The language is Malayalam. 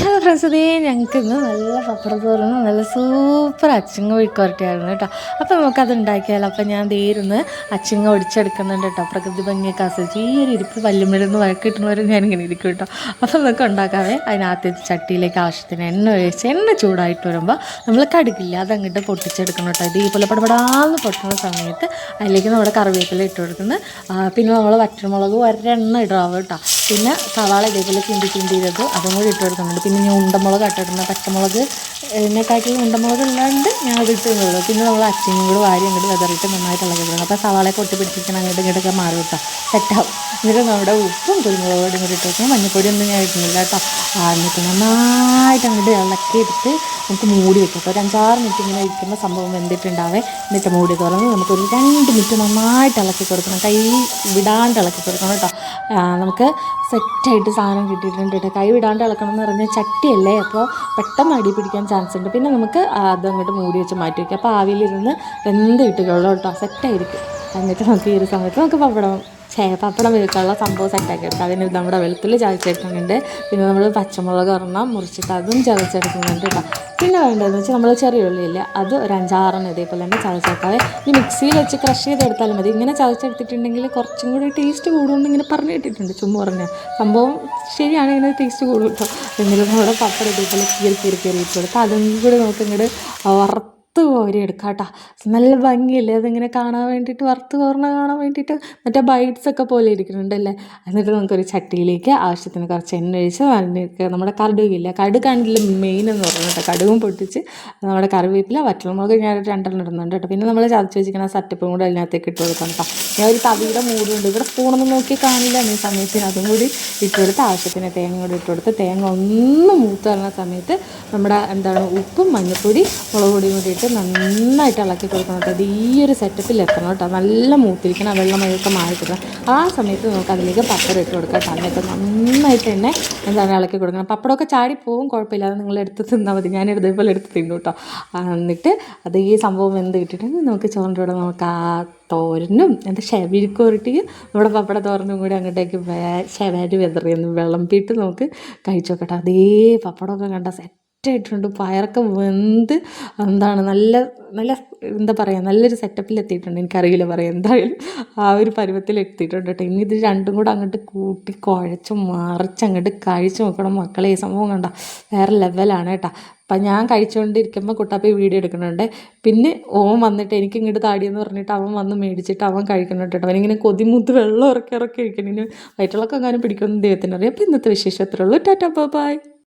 ഹലോ ഫ്രണ്ട്സ് അതേ ഞങ്ങൾക്ക് ഇന്ന് നല്ല പപ്പടത്തോറുന്ന നല്ല സൂപ്പർ അച്ചിങ്ങ വിഴുക്കുവരട്ടിയായിരുന്നു കേട്ടോ. അപ്പോൾ നമുക്കത് ഉണ്ടാക്കിയാലോ അപ്പോൾ ഞാൻ തീരുന്ന് അച്ചിങ്ങ ഒടിച്ചെടുക്കുന്നുണ്ട് കേട്ടോ. പ്രകൃതി ഭംഗിയൊക്കെ ആസ്വദിച്ച് ഈ ഒരു ഇരിപ്പ് വല്യമ്മിടുന്ന് വഴക്ക് ഞാൻ ഞാനിങ്ങനെ ഇരിക്കും കേട്ടോ. അപ്പോൾ നമുക്ക് ഉണ്ടാക്കാതെ അതിനകത്ത് ചട്ടിയിലേക്ക് ആവശ്യത്തിന് എണ്ണ ഒഴിച്ച് എണ്ണ ചൂടായിട്ട് വരുമ്പോൾ നമ്മൾ കടുകില്ല അതങ്ങോട്ട് പൊട്ടിച്ചെടുക്കണം കേട്ടോ. ഇതേപോലെ പടപടാന്ന് പൊട്ടുന്ന സമയത്ത് അതിലേക്ക് നമ്മുടെ കറിവേപ്പില ഇട്ട് കൊടുക്കുന്നത് പിന്നെ നമ്മൾ വറ്റൽമുളക് ഒരെണ്ണ ഇടാവും കേട്ടോ. പിന്നെ സവാള ഇതേപോലെ ചീന്തി ചീന്തി ചെയ്തത് അതും കൂടി ഇട്ട് കൊടുക്കുന്നുണ്ട്. പിന്നെ ഞാൻ ഉണ്ടമുളക് ഇട്ടിട്ടുണ്ട് പച്ചമുളക് എന്നെക്കാട്ടിൽ ഉണ്ടമുളക് ഉള്ളതുകൊണ്ട് ഞാൻ അത് ഇട്ടുള്ളൂ പിന്നെ നമ്മൾ അച്ഛനും കൂടി വാരി അങ്ങോട്ട് വെതറിയിട്ട് നന്നായിട്ട് ഇളകിടണം അപ്പോൾ സവാളയൊക്കെ കൊട്ടി പിടിച്ചിട്ട് അങ്ങോട്ട് ഇങ്ങോട്ടൊക്കെ മാറി കേട്ടോ. സെറ്റാവും എന്നിട്ട് നമ്മുടെ ഉപ്പും കുരുമുളകും കൂടി ഇട്ട് വെക്കണം മഞ്ഞപ്പൊടി ഒന്നും ഞാൻ ഇടുന്നില്ല കേട്ടോ. എന്നിട്ട് നന്നായിട്ട് അങ്ങോട്ട് ഇളക്കി എടുത്ത് നമുക്ക് മൂടി വെക്കാം. അപ്പോൾ ഒരു അഞ്ചാറ് മിനിറ്റ് ഇങ്ങനെ ഇരിക്കുന്ന സംഭവം വെന്തിട്ടുണ്ടാവേ. എന്നിട്ട് മൂടി തുറന്ന് നമുക്കൊരു രണ്ട് മിനിറ്റ് നന്നായിട്ട് ഇളക്കി കൊടുക്കണം. കൈ വിടാണ്ട് ഇളക്കി കൊടുക്കണം കേട്ടോ. നമുക്ക് സെറ്റായിട്ട് സാധനം കിട്ടിയിട്ടുണ്ട് കേട്ടോ. കൈ വിടാണ്ട് ഇളക്കണം എന്ന് പറഞ്ഞാൽ ചട്ടിയല്ലേ? അപ്പോൾ പെട്ടെന്ന് അടി പിടിക്കാൻ ചാൻസ് ഉണ്ട്. പിന്നെ നമുക്ക് അതങ്ങോട്ട് മൂടി വെച്ച് മാറ്റി വയ്ക്കാം അപ്പോൾ ആവിയിലിരുന്ന് വെന്ത് കിട്ടുകയുള്ളൂ കേട്ടോ. സെറ്റായിരിക്കും എന്നിട്ട് നമുക്ക് ഈ ഒരു സമയത്ത് നമുക്ക് പപ്പടം പപ്പടം വെക്കാനുള്ള സംഭവം സെറ്റാക്കി എടുക്കാം അതിന് നമ്മുടെ വെളുത്തുള്ളി ചതച്ചെടുക്കുന്നുണ്ട്. പിന്നെ നമ്മൾ പച്ചമുളക് ഒരെണ്ണം മുറിച്ചിട്ട് അതും ചതച്ചെടുക്കുന്നുണ്ട് കേട്ടോ പിന്നെ വേണ്ടതെന്ന് വെച്ചാൽ നമ്മൾ ചെറിയ ഉള്ളിയില്ല അത് ഒരു അഞ്ചാറെണ്ണം ഇതേപോലെ തന്നെ ചതച്ചെടുക്കാതെ ഈ മിക്സിയിൽ വെച്ച് ക്രഷ് ചെയ്തെടുത്താലും മതി. ഇങ്ങനെ ചതച്ചെടുത്തിട്ടുണ്ടെങ്കിൽ കുറച്ചും കൂടി ടേസ്റ്റ് കൂടുമെന്ന് ഇങ്ങനെ പറഞ്ഞു കിട്ടിയിട്ടുണ്ട് ചുമ്മാ പറഞ്ഞ. സംഭവം ശരിയാണ് ഇങ്ങനെ ടേസ്റ്റ് കൂടും കേട്ടോ എന്നിട്ട് നമ്മുടെ പപ്പടം ഇതേപോലെ കീറി കീറി കീറി ഇട്ട് കൊടുത്താൽ അതും കൂടി നമുക്ക് ഇങ്ങോട്ട് കോരി എടുക്കാം കേട്ടോ നല്ല ഭംഗിയല്ലേ? അതിങ്ങനെ കാണാൻ വേണ്ടിയിട്ട് വറുത്ത് കോർണ കാണാൻ വേണ്ടിയിട്ട് മറ്റേ ബൈറ്റ്സ് ഒക്കെ പോലെ ഇരിക്കുന്നുണ്ടല്ലേ? എന്നിട്ട് നമുക്കൊരു ചട്ടിയിലേക്ക് ആവശ്യത്തിന് കുറച്ച് എണ്ണ ഒഴിച്ച് അതിലേക്ക് നമ്മുടെ കടുകില്ല? കടുകാണില്ല മെയിൻ എന്ന് പറയുന്നത് കടുകും പൊട്ടിച്ച് നമ്മുടെ കറിവേപ്പില വറ്റൽമുളക് ഞാൻ രണ്ടെണ്ണം ഇടുന്നുണ്ട് കേട്ടോ. പിന്നെ നമ്മൾ ചതച്ച് വെച്ചിരിക്കുന്ന സറ്റപ്പും കൂടെ അതിനകത്തേക്ക് ഇട്ട് കൊടുക്കണം കേട്ടോ ഞാൻ ഒരു തവിയുടെ മൂടുണ്ട്. ഇവിടെ സ്പൂണൊന്നും നോക്കി കാണില്ല. ഈ സമയത്തിന് അതും കൂടി ഇട്ട് കൊടുത്ത് ആവശ്യത്തിന് തേങ്ങ കൂടി ഇട്ട് കൊടുത്ത് തേങ്ങ ഒന്ന് മൂത്ത് വരുന്ന സമയത്ത് നമ്മുടെ എന്താണ് ഉപ്പും മഞ്ഞൾപ്പൊടി മുളക് പൊടിയും കൂടി ഇട്ട് നന്നായിട്ട് ഇളക്കി കൊടുക്കണം കേട്ടോ. അത് ഈ ഒരു സെറ്റപ്പിൽ എത്തണം കേട്ടോ. നല്ല മൂത്തിരിക്കണം വെള്ളമൊക്കെ മാറി കിട്ടണം ആ സമയത്ത് നമുക്ക് അതിലേക്ക് പപ്പടം ഇട്ട് കൊടുക്കാം. എന്നിട്ട് നന്നായിട്ട് തന്നെ എന്താണ് ഇളക്കി കൊടുക്കണം. പപ്പടമൊക്കെ ചാടി പോകും കുഴപ്പമില്ല. അത് നിങ്ങൾ എടുത്ത് തിന്നാൽ മതി. ഞാൻ ഇതേപോലെ എടുത്ത് തിന്നു കേട്ടോ. എന്നിട്ട് അത് ഈ സംഭവം എന്ത് കിട്ടിയിട്ടുണ്ടെങ്കിൽ നമുക്ക് ചോറിന്റെ കൂടെ നമുക്ക് ആ തോരനും എന്താ ഷെവിരിക്കോരട്ടിയും നമ്മുടെ പപ്പട തോരനും കൂടി അങ്ങോട്ടേക്ക് വേ ഷെവാരി വെതറിയെന്ന് വിളമ്പിയിട്ട് നമുക്ക് കഴിച്ചു നോക്കട്ടെ അതേ പപ്പടമൊക്കെ കണ്ട സെറ്റായിട്ടുണ്ട്. പയറൊക്കെ വെന്ത് എന്താണ് നല്ല നല്ല എന്താ പറയുക നല്ലൊരു സെറ്റപ്പിൽ എത്തിയിട്ടുണ്ട്. എനിക്കറിയില്ല പറയാം എന്തായാലും ആ ഒരു പരുവത്തിൽ എത്തിയിട്ടുണ്ട് കേട്ടോ. ഇനി ഇത് രണ്ടും കൂടെ അങ്ങോട്ട് കൂട്ടി കുഴച്ച് മറിച്ച് അങ്ങോട്ട് കഴിച്ച് നോക്കണം. മക്കളെ ഈ സംഭവം കണ്ട വേറെ ലെവലാണ് കേട്ടോ. അപ്പം ഞാൻ കഴിച്ചുകൊണ്ടിരിക്കുമ്പോൾ കുട്ടാപ്പി വീഡിയോ എടുക്കുന്നുണ്ട്. പിന്നെ ഓൻ വന്നിട്ട് എനിക്ക് ഇങ്ങോട്ട് താടിയെന്ന് പറഞ്ഞിട്ട് അവൻ വന്ന് മേടിച്ചിട്ട് അവൻ കഴിക്കുന്നുണ്ട് കേട്ടോ. അവനിങ്ങനെ കൊതിമുത്ത് വെള്ളം ഇറക്കി ഇറക്കി കഴിക്കണം ഇനി വയറ്റിളക്കം എങ്ങാനും പിടിക്കുമെന്ന് ദൈവത്തിനറിയാം. അപ്പം ഇന്നത്തെ വിശേഷം അത്രേ ഉള്ളൂ. Tata bye.